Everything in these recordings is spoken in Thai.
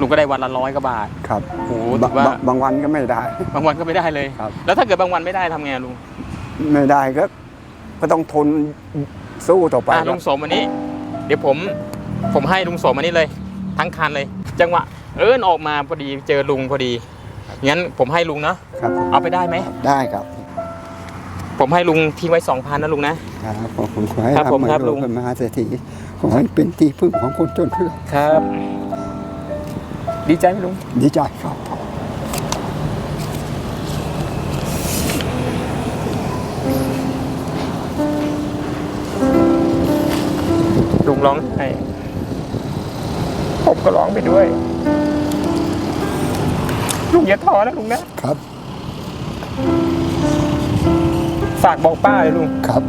ลุงก็ได้วันละร้อยกว่าบาท ครับโอ้โหบถือว่า บางบางวันก็ไม่ได้ บางวันก็ไม่ได้เลย ครับ แล้วถ้าเกิดบางวันไม่ได้ทำไงอะลุงไม่ได้ก็ ก็ต้องทนสู้ต่อไปอะคลุรับงสมวันนี้ เดี๋ยวผมผมให้ลุงสมอันนี้เลย ทั้งคันเลย จังหวะเอิญออกมาพอดีเจอลุงพอดีงั้นผมให้ลุงเนาะครับ เอาไปได้ไหมได้ครับผมให้ลุงทิ้งไว้สองพันนะลุงนะ ครับผมผมขอให้ครับผมร่ำครับรวยลุงเป็นมหาเศรษฐีขอให้เป็นที่พึ่งของคนจนเพื่อครับ ดีใจไหมลุง ดีใจครับ ลุงร้องไห้ผมก็ร้องไปด้วย ลุงอย่าท้อนะลุงนะ ครับ ฝากบอกป้าเลยลุงครับ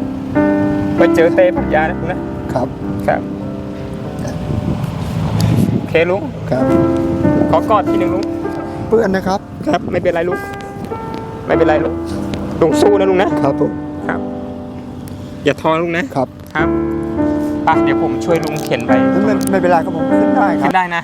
ไปเจอเต้ปัญญานะลุงนะ ครับ ครับ โอเคลุง ครับ ขอกอดทีหนึ่งลุงเพื่อนนะครับครับ ไม่เป็นไรลุงไม่เป็นไรลุงลุงสู้นะลุงนะครับผมครับ อย่าท้อลุงนะครับครับไปเดี๋ยวผมช่วยลุงเข็นไปไม่ไม่เป็นไรครับผมขึ้นได้ครัขึ้บนได้นะ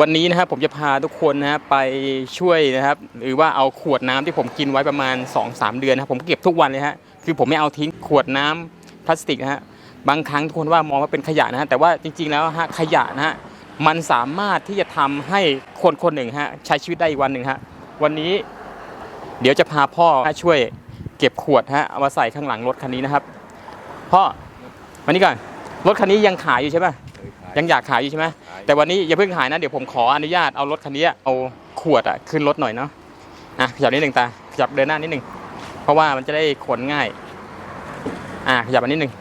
วันนี้นะครับผมจะพาทุกคนนะครับไปช่วยนะครับ หรือว่าเอาขวดน้ำที่ผมกินไว้ประมาณ 2-3 เดือนนะครับผมเก็บทุกวันเลยฮะคือผมไม่เอาทิ้งขวดน้ำพลาสติกนะฮะบางครั้งทุกคนว่ามองว่าเป็นขยะนะฮะแต่ว่าจริง ๆแล้วฮะขยะนะฮะมันสามารถที่จะทำให้คนคนหนึ่งฮะใช้ชีวิตได้อีกวันหนึ่งฮะวันนี้ เดี๋ยวจะพาพ่อมาช่วยเก็บขวดฮะเอามาใส่ข้างหลังรถคันนี้นะครับพ่อวันนี้ก่อนรถคันนี้ยังขายอยู่ใช่ปะ ยังอยากขายอยู่ใช่ไหมแต่วันนี้อย่าเพิ่งขายนะ เดี๋ยวผมขออนุญาตเอารถคันนี้เอาขวดอะขึ้นรถหน่อยเนาะอะขยับนิดหนึ่งตาขยับเดินหน้านิดหนึ่งเพราะว่ามันจะได้ขนง่าย อะขยับมานิดหนึ่ง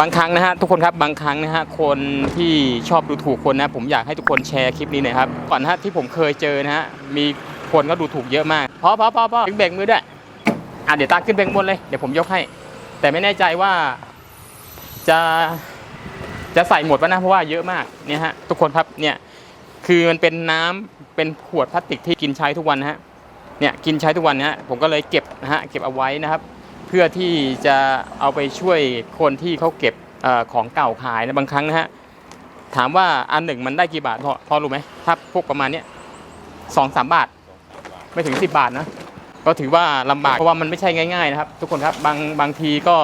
บางครั้งนะฮะทุกคนครับบางครั้งนะฮะคนที่ชอบดูถูกคนนะ ผมอยากให้ทุกคนแชร์คลิปนี้หน่อยครับก่อนนะฮะที่ผมเคยเจอนะฮะมีคนก็ดูถูกเยอะมากพอพอพอพอเบรกมือด้วยอะเดี๋ยวตาขึ้นเบรกบนเลยเดี๋ยวผมยกให้ แต่ไม่แน่ใจว่าจะ จะใส่หมดปะนะเพราะว่าเยอะมากเนี่ยฮะทุกคนครับเนี่ยคือมันเป็นน้ำเป็นขวดพลาสติกที่กินใช้ทุกวันนะฮะเนี่ยกินใช้ทุกวันนะฮะผมก็เลยเก็บนะฮะเก็บเอาไว้นะครับ เพื่อที่จะเอาไปช่วยคนที่เขาเก็บอของเก่าขายนะบางครั้งนะฮะถามว่าอันหนึ่งมันได้กี่บาทพอพอรู้ไหมถ้าพวกประมาณเนี้ยสองสามบาท ไม่ถึงสิบบาทนะก็ถือว่าลำบากเพราะว่ามันไม่ใช่ง่ายๆนะครับ ทุกคนครับบางบางทีก็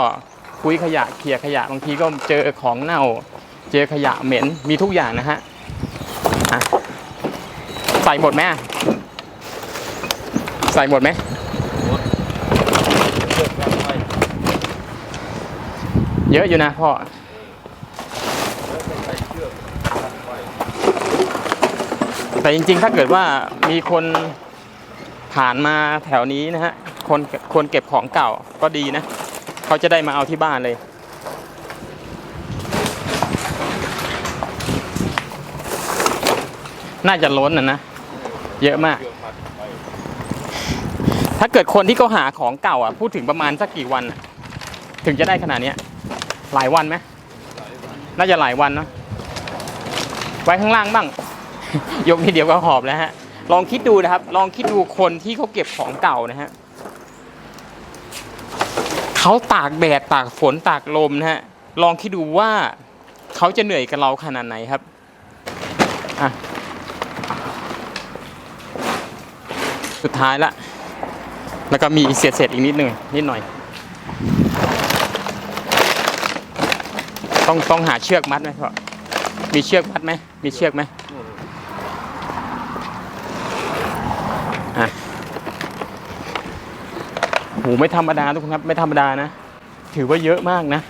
คุยขยะเคลียขยะบางทีก็เจอของเน่า เจอขยะเหม็นมีทุกอย่างนะฮะใส่หมดไหมใส่หมดไหมเยอะอยู่นะพ่อแต่จริงๆ ถ้าเกิดว่ามีคนผ่านมาแถวนี้นะฮะ คนคนเก็บของเก่าก็ดีนะ เขาจะได้มาเอาที่บ้านเลย น่าจะล้นนะนะ เยอะมาก ถ้าเกิดคนที่เขาหาของเก่าอะ พูดถึงประมาณสักกี่วัน ถึงจะได้ขนาดนี้หลายวันไหมน่าจะหลายวันเนาะไว้ข้างล่างบ้าง ยกทีเดียวก็หอบแล้วฮะ ลองคิดดูนะครับ ลองคิดดูคนที่เขาเก็บของเก่านะฮะเขาตากแดดตากฝนตากลมนะฮะ ลองคิดดูว่าเขาจะเหนื่อยกับเราขนาดไหนครับ อะ สุดท้ายละแล้วก็มีเศษเศษๆอีกนิดหนึ่งนิดหน่อย ต้องต้องหาเชือกมัดไหมพ่อมีเชือกมัดไหมมีเชือกไหมอะโหไม่ธรรมดาทุกคนครับไม่ธรรมดานะ ถือว่าเยอะมากนะ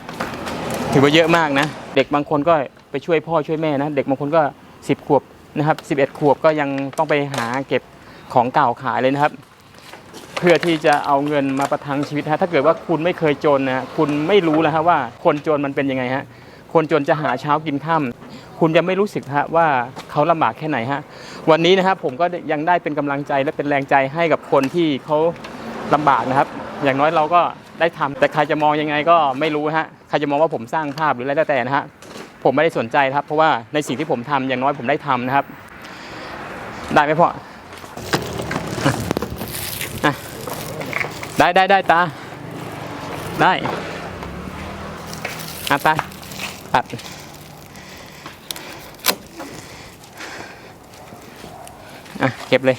ถือว่าเยอะมากนะ เด็กบางคนก็ไปช่วยพ่อช่วยแม่นะ เด็กบางคนก็สิบขวบนะครับสิบเอ็ดขวบก็ยังต้องไปหาเก็บ ของเก่าขายเลยนะครับ เพื่อที่จะเอาเงินมาประทังชีวิตฮะถ้าเกิดว่าคุณไม่เคยจนนะคุณไม่รู้แล้วฮะว่าคนจนมันเป็นยังไงฮะคนจนจะหาเช้ากินค่ำคุณจะไม่รู้สึกฮะว่าเขาลำบากแค่ไหนฮะวันนี้นะครับผมก็ยังได้เป็นกำลังใจและเป็นแรงใจให้กับคนที่เขาลำบากนะครับ อย่างน้อยเราก็ได้ทำแต่ใครจะมองยังไงก็ไม่รู้ฮะใครจะมองว่าผมสร้างภาพหรืออะไรแล้วแต่นะฮะผมไม่ได้สนใจครับ เพราะว่าในสิ่งที่ผมทำอย่างน้อยผมได้ทำนะครับ ได้ไหมพ่อ ได้ได้ได้ตา ได้อาตาตัดอะเก็บเลย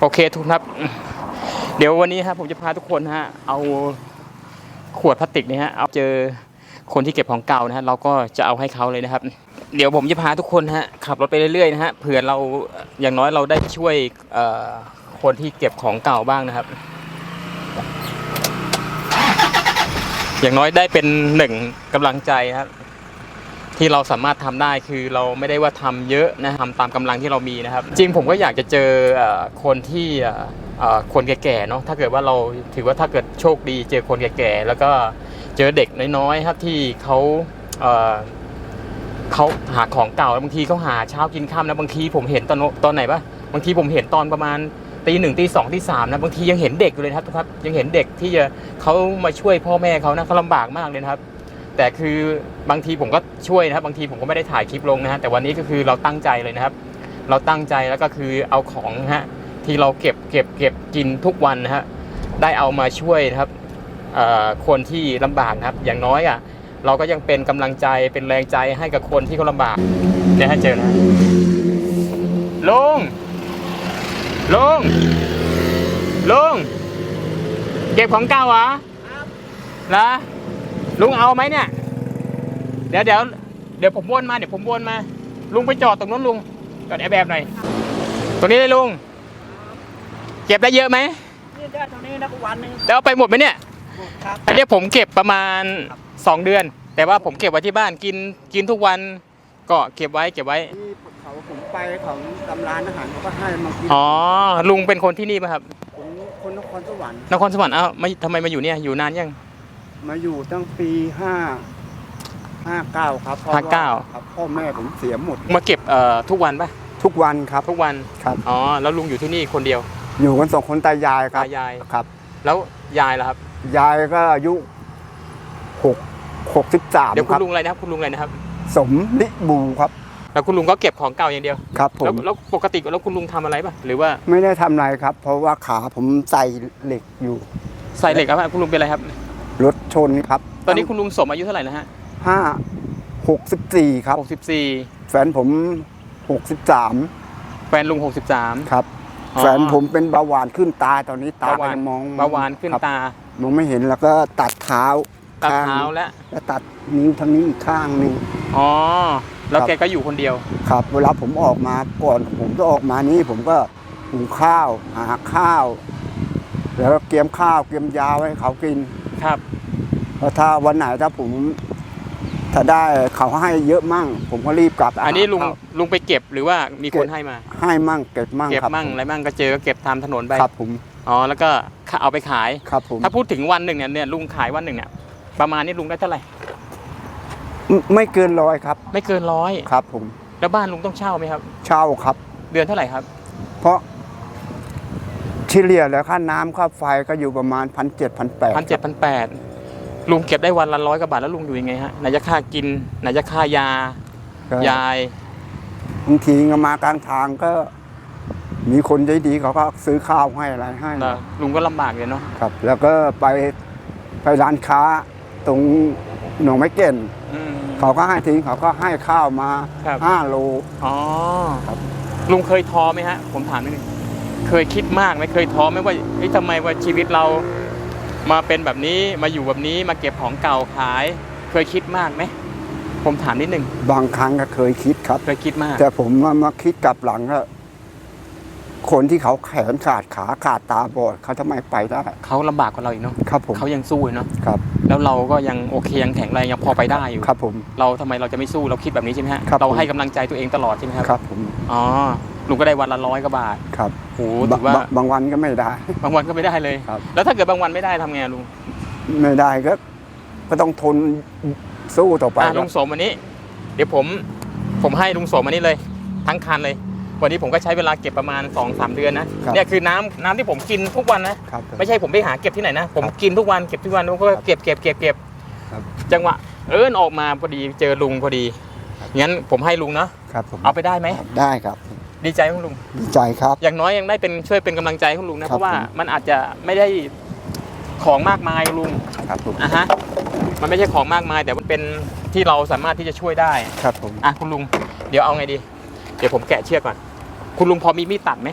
โอเคทุกครับ เดี๋ยววันนี้ครับผมจะพาทุกคนฮะ เอาขวดพลาสติกเนี่ยฮะ เอาเจอคนที่เก็บของเก่านะฮะ เราก็จะเอาให้เขาเลยนะครับ เดี๋ยวผมจะพาทุกคนฮะ ขับรถไปเรื่อยๆนะฮะ เผื่อเราอย่างน้อยเราได้ช่วยคนที่เก็บของเก่าบ้างนะครับ อย่างน้อยได้เป็นหนึ่งกำลังใจครับที่เราสามารถทำได้คือเราไม่ได้ว่าทำเยอะนะทำตามกำลังที่เรามีนะครับ จริงผมก็อยากจะเจอคนที่คนแก่ๆเนาะถ้าเกิดว่าเราถือว่าถ้าเกิดโชคดี เจอคนแก่ๆแล้วก็เจอเด็กน้อยๆครับที่เขาเขาหาของเก่าบางทีเขาหาเช้ากินค่ำนะบางทีผมเห็นตอนตอนไหนปะบางทีผมเห็นตอนประมาณ ตีหนึ่งตีสองตีสามนะบางทียังเห็นเด็กอยู่เลยครับทุกครับยังเห็นเด็กที่จะเขามาช่วยพ่อแม่เขานะเขาลำบากมากเลยครับ แต่คือบางทีผมก็ช่วยนะครับ บางทีผมก็ไม่ได้ถ่ายคลิปลงนะฮะแต่วันนี้ก็คือเราตั้งใจเลยนะครับ เราตั้งใจแล้วก็คือเอาของนะฮะที่เราเก็บเก็บเก็บกินทุกวันนะฮะได้เอามาช่วยนะครับคนที่ลำบากครับ อย่างน้อยอะเราก็ยังเป็นกำลังใจเป็นแรงใจให้กับคนที่เขาลำบากเนี่ยฮะเจอนะลุง ลุงลุงเก็บของเก่าเหรอนะลุงเอาไหมเนี่ย เดี๋ยวเดี๋ยวเดี๋ยวผมวนมาเดี๋ยวผมวนมา ลุงไปจอดตรงนู้นลุงจอดแอบแบบหน่อยตรงนี้เลยลุง เก็บได้เยอะไหมนี่ได้เท่านี้นะก็วันหนึ่งแล้วเอาไปหมดไหมเนี่ยครับอันนี้ผมเก็บประมาณ2เดือน แต่ว่าผมเก็บไว้ที่บ้านกินกินทุกวัน ก็เก็บไว้เก็บไว้ ที่เขาผมไปของตำร้านอาหารเขาก็ให้มากินอ๋อ ลุงเป็นคนที่นี่ป่ะครับ ผมคนนครสวรรค์นครสวรรค์เอ้ามาทำไมมาอยู่เนี่ยอยู่นานยัง มาอยู่ตั้งปีห้าห้าเก้าครับพระห้าเก้าว่ครับพ่อแม่ผมเสียหมดมาเก็บเอ่อทุกวันป่ะทุกวันครับ ทุกวันครับ อ๋อแล้วลุงอยู่ที่นี่คนเดียวอยู่กันสองคนตายายครับตายาย ครับ แล้วยายล่ะครับยายก็อายุหกหกสิบสามเดี๋ยวคคุณรับลุงอะไรนะครับคุณลุงอะไรนะครับ สมลิบูครับ แล้วคุณลุงก็เก็บของเก่าอย่างเดียวครับผแล้วมแล้วปกติแล้วคุณลุงทำอะไรป่ะหรือว่าไม่ได้ทำอะไรครับ เพราะว่าขาผมใส่เหล็กอยู่ใส่เหล็กครับคุณลุงเป็นอะไรครับ รถชนครับตอนนี้คุณลุงสมอายุเท่าไหร่นะฮะห้าหกสิบสี่ครับ หกสิบสี่แฟนผมหกสิบสามแฟนลุงหกสิบสาม ครับ อ๋อ แฟนผมเป็นเบาหวานขึ้นตาตอนนี้ตาเบาหวานก็มองเบาหวานขึ้นครับตามองไม่เห็นแล้วก็ตัดเท้า ตัดข้งเท้าแล้วแล้วตัดนิ้วทางนี้อีกข้างหนึ่งอ๋อ แล้วครับแกก็อยู่คนเดียว ครับ เวลาผมออกมาก่อนผมจะออกมานี่ผมก็หุงข้าวหาข้าว แล้วก็เตรียมข้าวเตรียมยาไว้ให้เขากิน ครับแล้วถ้าวันไหนถ้าผม ถ้าได้เขาให้เยอะมั่ง ผมก็รีบกลับอันนี้ลุงหาข้าว ลุงไปเก็บหรือว่ามีคนให้มา ให้มั่งเก็บมั่งเก็บครับมั่งอะไรมั่งก็เจอก็เก็บตามถนนไป ครับผมอ๋อ แล้วก็เอาไปขาย ครับผมถ้าพูดถึงวันหนึ่งเนี่ยเนี่ยลุงขายวันหนึ่งเนี่ย ประมาณนี้ลุงได้เท่าไหร่ ไม่ไม่เกินร้อยครับ ไม่เกินร้อยครับ ผมแล้วบ้านลุงต้องเช่าไหมครับ เช่าครับ เดือนเท่าไหร่ครับ เพราะเฉลี่ยแล้วค่าน้ำค่าไฟก็อยู่ประมาณพันเจ็ดพันแปดพันเจ็ดพันแปดลุงเก็บได้วันละร้อยกว่าบาทแล้วลุงอยู่ยังไงฮะไหนจะค่ากินไหนจะค่ายา ยายบางทีก็มากลางทางก็ มีคนใจดีเขาก็ซื้อข้าวให้อะไรให้แล้วลุงก็ลำบากเลยเนาะ ครับ แล้วก็ไปไปร้านค้า ตรงหนองไม้เก่นอืม เขาก็ให้ทิ้งเขาก็ให้ข้าวมาครับ ห้าโล อ๋อครับ ลุงเคยท้อไหมฮะ ผมถามนิดนึงเคยคิดมากไหมเคยท้อไหมว่าเฮ้ยทำไมว่าชีวิตเรามาเป็นแบบนี้มาอยู่แบบนี้มาเก็บของเก่าขาย เคยคิดมากไหมผมถามนิดนึงบางครั้งก็เคยคิดครับ เคยคิดมากแต่ผมมามาคิดกลับหลังก็ คนที่เขาแขนขาดขาขาดตาบอดเขาทำไมไปได้ เขาลำบากกว่าเราอีกเนาะครับผมเขายังสู้อยู่เนาะครับ แล้วเราก็ยังโอเคยังแข็งแรงยังพอไปได้อยู่ครับผม เราทำไมเราจะไม่สู้เราคิดแบบนี้ใช่ไหมฮะครับเราผมให้กำลังใจตัวเองตลอดใช่ไหมครับครับผมอ๋อลุงก็ได้วันละร้อยกว่าบาทครับโหถือว่าบางบางวันก็ไม่ได้ บางวันก็ไม่ได้เลย ครับ แล้วถ้าเกิดบางวันไม่ได้ทำไงลุงไม่ได้ก็ก็ต้องทนสู้ต่อไปอะคลุรับงสมวันนี้ เดี๋ยวผมผมให้ลุงสมวันนี้เลย ทั้งคันเลย วันนี้ผมก็ใช้เวลาเก็บประมาณ2อสเดือนนะครับเนี่ยคือน้ำน้ำที่ผมกินทุกวันนะครับไม่ใช่ผมไปหาเก็บที่ไหนนะ ผมครับกินทุกวันเก็บทุกวันแล้วก็เก็บเก็บเก็บเก็บครับจังหวะเอิญออกมาพอดีเจอลุงพอดีงั้นผมให้ลุงเนาะครับผมเอาไปได้ไหมได้ครับดีใจของลุงดีใจครับ อย่างน้อยยังได้เป็นช่วยเป็นกำลังใจของลุงนะครัเพบราะว่าผมมันอาจจะไม่ได้ของมากมายลุงครับผมอะฮะมันไม่ใช่ของมากมาย แต่มันเป็นที่เราสามารถที่จะช่วยได้ ครับผมอะคุณลุง เดี๋ยวเอาไงดี เดี๋ยวผมแกะเชือกก่อน คุณลุงพอมีมีดตัดไหม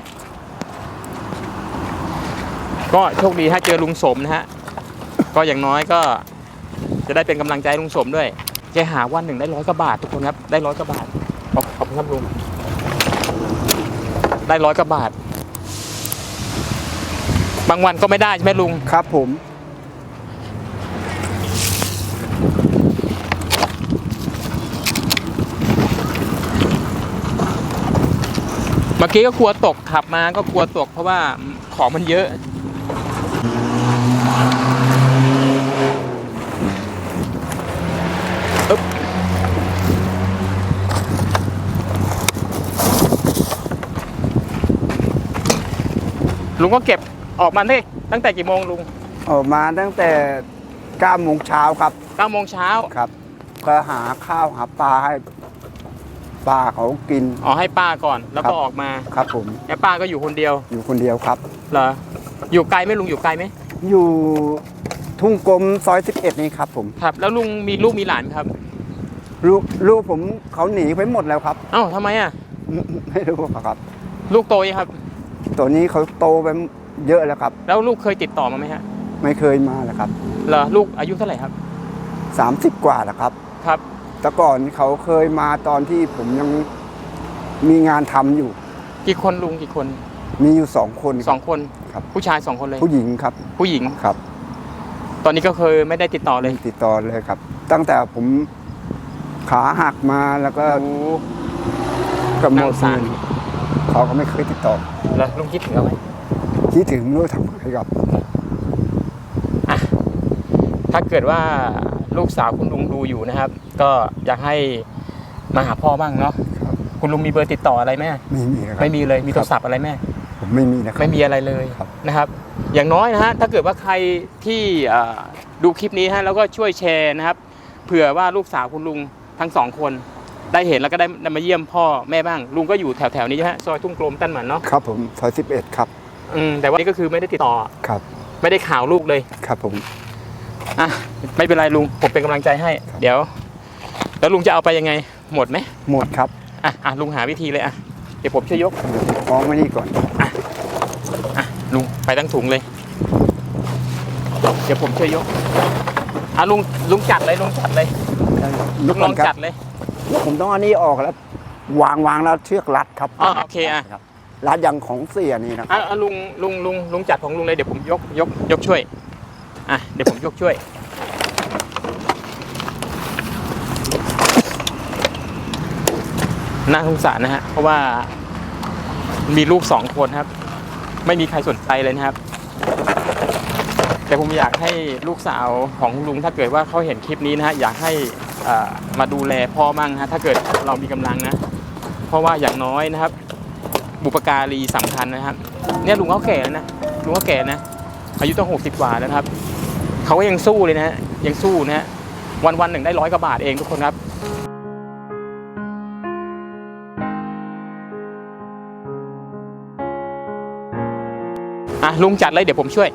ก็โชคดีถ้าเจอลุงสมนะฮะ ก็อย่างน้อยก็ จะได้เป็นกำลังใจให้ลุงสมด้วยแกหาวันหนึ่งได้ร้อยกว่าบาททุกคนครับ ได้ร้อยกว่าบาท ขอบขอบคุณครับลุง ได้ร้อยกว่าบาท บางวันก็ไม่ได้ใช่ไหมลุง ครับผม เมื่อกี้ก็กลัวตกขับมาก็กลัวตกเพราะว่าของมันเยอะอึ๊บลุงก็เก็บออกมาได้ตั้งแต่กี่โมงลุง ออกมาตั้งแต่9โมงเช้าครับ9โมงเช้า ครับ ก็หาข้าวหาปลาให้ ปลาเขากินอ๋อให้ป้าก่อนแล้วครัก็บออกมาครับผมแล้วป้าก็อยู่คนเดียว อยู่คนเดียวครับเหรออยู่ไกลไหมลุงอยู่ไกลไหมอยู่ทุ่งกลมซอย 11 นี้ครับผมครับ แล้วลุงมีลูกมีหลานไหมครับ ลูกลูกผมเขาหนีไปหมดแล้วครับเอ้าทำไมอะไม่รู้ครับ ลูกโตยังครับ ตัวนี้เขาโตไปเยอะแล้วครับ แล้วลูกเคยติดต่อมาไหมฮะไม่เคยมาแล้วครับเหรอลูกอายุเท่าไหร่ครับ 30 กว่าแล้วครับครับ แต่ก่อนเขาเคยมาตอนที่ผมยังมีงานทำอยู่ กี่คนลุงกี่คนมีอยู่สองคนสองคน ครับ ผู้ชายสองคนเลย ผู้หญิงครับผู้หญิง ครับตอนนี้ก็เคยไม่ได้ติดต่อเลยติดต่อเลยครับ ตั้งแต่ผมขาหักมาแล้วก็โอ้ กำหนน่าดสงสาร เขาก็ไม่เคยติดต่อแล้วลุงคิดถึงเอาไหมคิดถึงไม่รู้ทำไงครับ ถ้าเกิดว่า ลูกสาวคุณลุงดูอยู่นะครับ ก็อยากให้มาหาพ่อบ้างเนาะครับคุณลุงมีเบอร์ติดต่ออะไรไหมไม่มีนะครับไม่มีเลยมีโทรศัพท์อะไรไหมผมไม่มีนะครับ ไม่มีอะไรเลยครับ นะครับ อย่างน้อยนะฮะถ้าเกิดว่าใครที่เอ่อดูคลิปนี้ฮะแล้วก็ช่วยแชร์นะครับ เผื่อว่าลูกสาวคุณลุงทั้งสองคน ได้เห็นแล้วก็ได้ได้มาเยี่ยมพ่อแม่บ้าง ลุงก็อยู่แถวๆนี้ใช่ไหมซอยทุ่งกลมตั้นหมันเนาะครับผมซอย11ครับอืมแต่ว่านี่ก็คือไม่ได้ติดต่อ ครับ ไม่ได้ข่าวลูกเลย ครับผม อะไม่เป็นไรลุงผมเป็นกำลังใจให้ เดี๋ยว แล้วลุงจะเอาไปยังไง หมดไหมหมดครับอะอะลุงหาวิธีเลยอะเดี๋ยวผมช่วยยกคล้องไว้นี่ก่อน อะลุงไปตั้งถุงเลย เดี๋ยวผมช่วยยกอะลุงลุงจัดเลยลุงจัดเลยลุงลองจัดเลยผมต้องเอันนี้ออกแล้ว วางวางแล้วเชือกรัดครับอ๋อโอเคอะครับรัดอย่างของเสียนี่นะคอะรับอะลุงลุงลุงลุงจัดของลุงเลยเดี๋ยวผมยกยกยกช่วย อะเดี๋ยวผมยกช่วย น่าสงสารนะฮะ เพราะว่ามีลูกสองคนครับ ไม่มีใครสนใจเลยนะครับ แต่ผมอยากให้ลูกสาวของลุงถ้าเกิดว่าเขาเห็นคลิปนี้นะฮะ อยากให้มาดูแลพ่อมั่งฮะ ถ้าเกิดเรามีกำลังนะ เพราะว่าอย่างน้อยนะครับ บุปการีสำคัญนะครับ เนี่ยลุงเขาแก่แล้วนะ ลุงเขาแก่นะอายุต้องหกสิบกว่าแล้วครับ เขาก็ยังสู้เลยนะฮะยังสู้นะฮะวันวันๆหนึ่งได้ร้อยกว่าบาทเองทุกคนครับอะลุงจัดเลยเดี๋ยวผมช่วย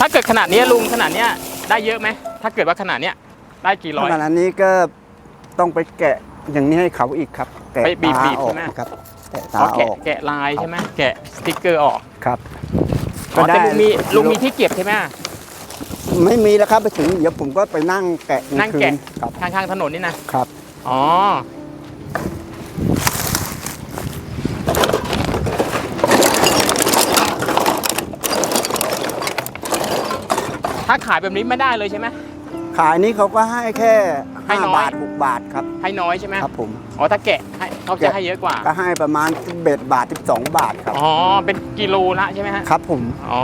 ถ้าเกิดขนาดนี้ลุงขนาดเนี้ยได้เยอะไหมถ้าเกิดว่าขนาดเนี้ยได้กี่ร้อยขนาดนี้ก็ต้องไปแกะ อย่างนี้ให้เขาอีกครับแกะไปบีบตาบีบออใช่กไหม ครับแกะตาอ๋ออแกะอกแกะลายใช่ไหมแกะสติ๊กเกอร์ออกครับอ๋อแต่ลุงมีลุงมีโที่เก็บใช่ไหมไม่มีแล้วครับไปถึงเดี๋ยวผมก็ไปนั่งแกะลานั่งคืแกะครับข้างๆถนนนี่นะครับ อ๋อถ้าขายแบบนี้ไม่ได้เลยใช่ไหม ขายนี้เขาก็ให้แค่ให้ห้าน้อยบาทหกบาทครับให้น้อยใช่ไหมครับผม อ๋อถ้าแกะให้เขาจะให้เยอะกว่า ก็ให้ประมาณเบ็ดบาทสิบสองบาทครับ อ๋อ เป็นกิโลละใช่ไหมฮะ ครับผมอ๋อ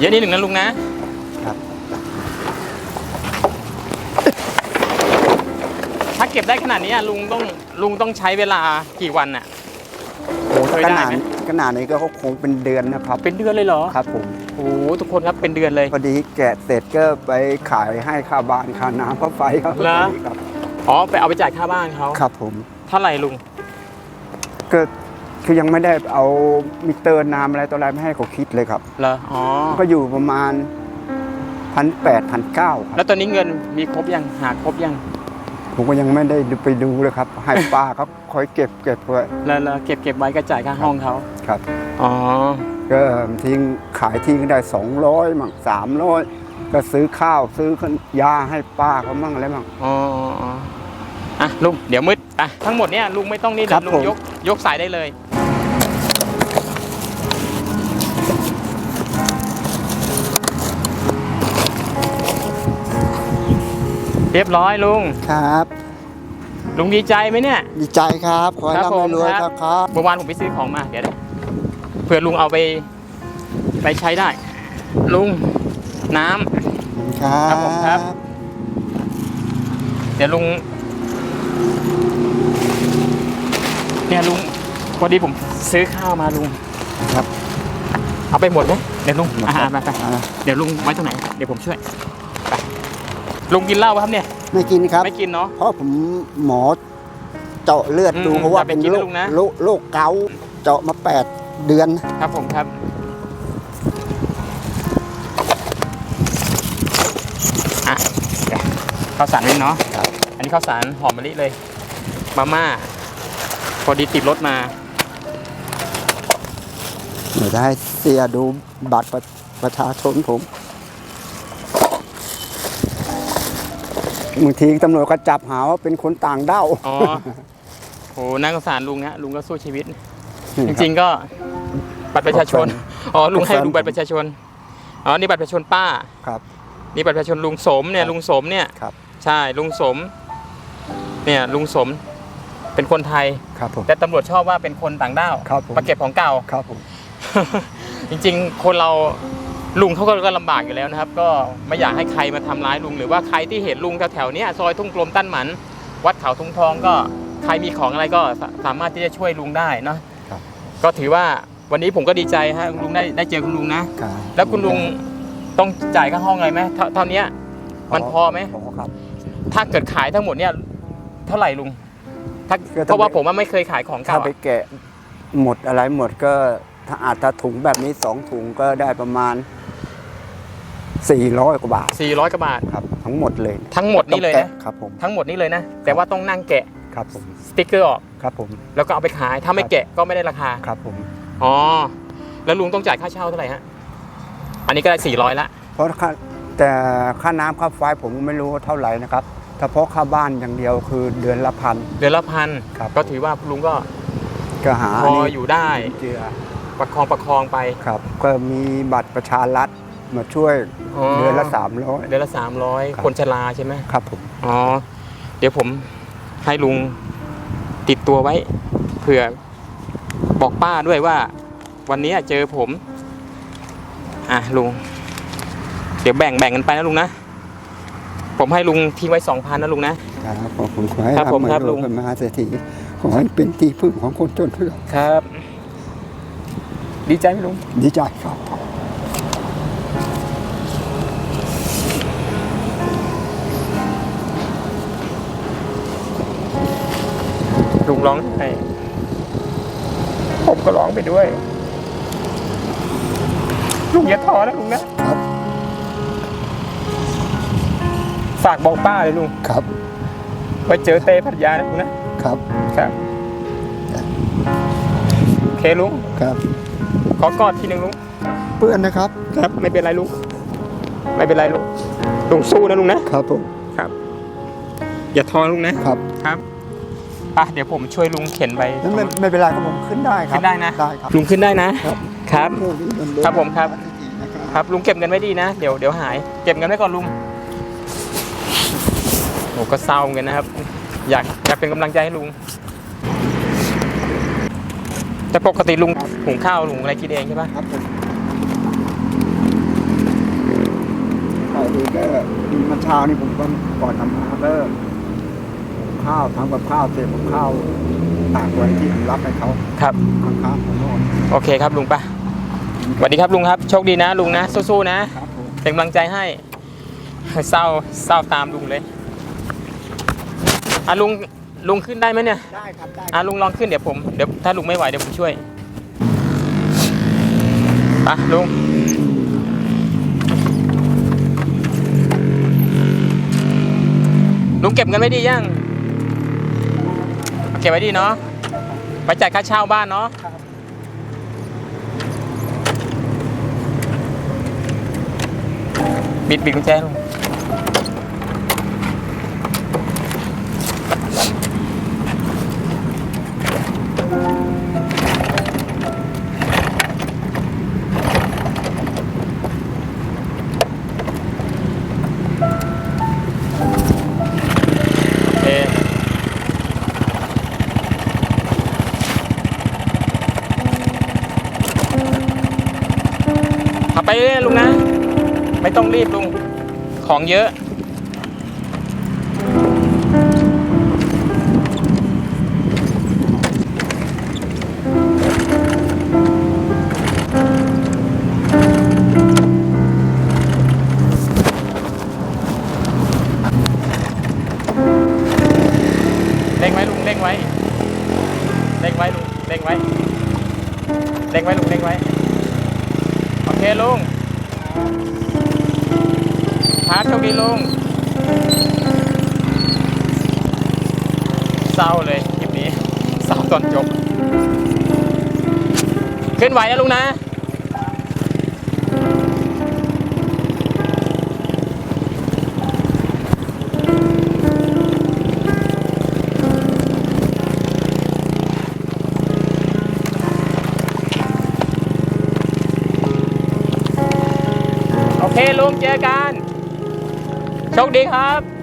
เยอะนิดหนึ่งนะลุงนะ ครับ ถ้าเก็บได้ขนาดนี้อะลุงต้องลุงต้องใช้เวลากี่วันอะ โอ้ช่วยขได้นาดไหมขนาดนี้ก็คงเป็นเดือนนะครับเป็นเดือนเลยเหรอครับผมโอ้โหทุกคนครับเป็นเดือนเลยพอดีแกะเสร็จก็ไปขายให้ค่าบ้านค่าน้ำค่าไฟครับเหรอ ครับอ๋อไปเอาไปจ่ายค่าบ้านเขาครับผมเท่าไหร่ลุงก็คือยังไม่ได้เอามิเตอร์น้ำอะไรต่ออะไรไม่ให้เขาคิดเลยครับ เหรออ๋อก็อยู่ประมาณพันแปดพันเก้าครับแล้วตอนนี้เงินมีครบยังหาครบยัง ผมก็ยังไม่ได้ไปดูเลยครับ ให้ป้าเขาคอยเก็บเก็บไว้แล้วแล้วเก็บเก็บไว้ก็จ่ายค่าห้องเขาครับ อ๋อ ก็ทิ้งขายทิ้งได้สองร้อยมั่งสามร้อยก็ซื้อข้าวซื้อยาให้ป้าเขามั่งอะไรมั่ง อ๋ออ๋ออะลุงเดี๋ยวมืดอะทั้งหมดเนี่ยลุงไม่ต้องนี่ครันะบลุงผมยกยกสายได้เลยเรียบร้อยลุง ครับ ลุงดีใจไหมเนี่ย ดีใจครับขอให้ครับร่ำให้รวยผมคครัรับ บครับเมื่อวานผมไปซื้อของมาเดี๋ยวนะเผื่อลุงเอาไป ไปใช้ได้ ลุงน้ำ ครับครับผมครับเดี๋ยวลุง เนี่ยลุงพอดีผมซื้อข้าวมาลุง ครับเอาไปหมดไหมเดี๋ยวลุงหมดอ่าครับไปไปอ่าเดี๋ยวลุงไว้ตรงไหน เดี๋ยวผมช่วยไป ลุงกินเหล้าปะครับเนี่ย ไม่กินครับ ไม่กินเนาะ เพราะผมหมอเจาะเลือดดูอืมเพราะว่าอย่าไปเป็นกินโรนะคลุงนะ โรคโรคเกาต์เจาะมา 8 เดือน ครับผมครับ อะเดี๋ยวข้าวสารนี่เนาะครับ อันนี้ข้าวสารหอมมะลิเลย มาม่า พอดีติดรถมา เดี๋ยวจะให้เสียดูบัตรประประชาชนผม บางทีตำรวจก็จับหาว่าเป็นคนต่างด้าวอ๋อโหน่าสงสารลุงฮะลุงก็สู้ชีวิต จริงๆก็บัตรประชาชนอ๋อลุงให้ลุงบัตรประชาชนอ๋อนี่บัตรประชาชนป้าครับนี่บัตรประชาชนลุงสมเนี่ยลุงสมเนี่ยครับใช่ลุงสม เนี่ยลุงสมเป็นคนไทยครับผมแต่ตำรวจชอบว่าเป็นคนต่างด้าวครับผมมาเก็บของเก่าครับผมจริง ๆ คนเรา ลุงเขาก็ก็ลำบากอยู่แล้วนะครับ ก็ไม่อยากให้ใครมาทำร้ายลุง หรือว่าใครที่เห็นลุงแถวๆเนี้ยซอยทุ่งกลมตั้นหมัน วัดเขาทุ่งทองก็ใครมีของอะไรก็สาสามารถที่จะช่วยลุงได้เนาะครับก็ถือว่าวันนี้ผมก็ดีใจฮะลุงได้ได้เจอคุณลุงนะครับแล้วคุณลุงต้องจ่ายค่าห้องอะไรไหมเท่าเท่านี้มันพอไหมพอครับถ้าเกิดขายทั้งหมดเนี่ยเท่าไหร่ลุงถ้าก็ต้องเพราะว่าผมว่าไม่เคยขายของถ้าเก่าไปอะแกะหมดอะไรหมดก็ถ้าอาจจะถุงแบบนี้สองถุงก็ได้ประมาณ 400 กว่าบาทสี่ร้อยกว่าบาทครับทั้งหมดเลยทั้งหมดนี่เลยต้องนะแกครับผมทั้งหมดนี่เลยนะ แต่ว่าต้องนั่งแกะครับผมสติ๊กเกอร์ออกครับผมแล้วก็เอาไปขายถ้าไม่แกะก็ไม่ได้ราคาครับผมอ๋อแล้วลุงต้องจ่ายค่าเช่าเท่าไหร่ฮะอันนี้ก็ได้400ละเพราะค่าแต่ค่าน้ำค่าไฟผมไม่รู้ว่าเท่าไหร่นะครับเฉพาะค่าบ้านอย่างเดียวคือเดือนละพัน เดือนละพันครับก็ถือว่าลุงก็ก็หาพอนี่อยู่ได้เจือประคองประคองไปครับ ก็มีบัตรประชารัฐ มาช่วยเดือนละเดือนละ300 300คนชราใช่ไหมครับผม อ๋อ เดี๋ยวผมให้ลุงติดตัวไว้เผื่อบอกป้าด้วยว่า วันนี้เจอผม อะลุง เดี๋ยวแบ่งแบ่งกันไปนะลุงนะ ผมให้ลุงทิ้งไว้สองพันนะลุงนะ ครับขอบคุณขอให้ครับผมทำให้ครับโลลุกงเป็นมหาเศรษฐีขอให้เป็นที่พึ่งของคนจนทุกคนครับ ดีใจไหมลุง ดีใจครับ ร้องไห้ผมก็ร้องไปด้วย ลุงอย่าท้อนะลุงนะ ครับ ฝากบอกป้าเลยลุงครับ ไว้เจอเต้พัทยานะลุงนะ ครับ ครับโอเคลุง ครับ ขอกอดทีหนึ่งลุง เพื่อนนะครับ ครับ ไม่เป็นไรลุง ไม่เป็นไรลุง ลุงสู้นะลุงนะ ครับผม ครับ อย่าท้อลุงนะ ครับ ครับ ป่ะเดี๋ยวผมช่วยลุงเข็นไปนั้นไม่ไม่เป็นไรครับผมขึ้นได้ครับขึ้นได้นะได้ครับลุงขึ้นได้นะครับ ครับโอ้นี่นครับผมครับนะครับ ครับลุงเก็บเงินไว้ดีนะ เดี๋ยวเดี๋ยวหาย เก็บเงินไว้ก่อนลุงโอ้ก็เศร้าเหมือนกันนะครับ อยากอยากเป็นกำลังใจให้ลุง แต่ปกติลุงหุงข้าวลุงอะไรกินเองใช่ปะครับผมข้าวดีก็เมื่อเช้านี่ผมก็ก่อนทำงานก็ ข้ข้าวทำกับข้าวเสร็จผมข้าวตากไว้ที่ผมรับให้เขาครับ ข้างๆผมนอนโอเคครับลุงปะสวัสดีครับลุงครับ โชคดีนะลุงนะ สู้ๆนะ ครับผม เป็นกำลังใจให้ เศร้าเศร้าตามลุงเลยอะลุงลุงขึ้นได้ไหมเนี่ยได้ครับ ได้อะลุงลองขึ้นเดี๋ยวผมเดี๋ยวถ้าลุงไม่ไหวเดี๋ยวผมช่วยไปลุงลุงเก็บเงินไว้ดียัง เก็บไว้ดีเนาะไปจ่ายค่าเช่าบ้านเนาะบิดบิดกุญแจลุง ของเยอะเร่งไว้ลุงเร่งไว้เร่งไว้ลุงเร่งไว้เร่งไว้ลุงเร่งไว้ โอเคลุง ครับโชคดีลุงเศร้าเลยคลิปนี้เศร้าตอนจบ ขึ้นไหวนะลุงนะโอเคลุงเจอกัน โชคดีครับ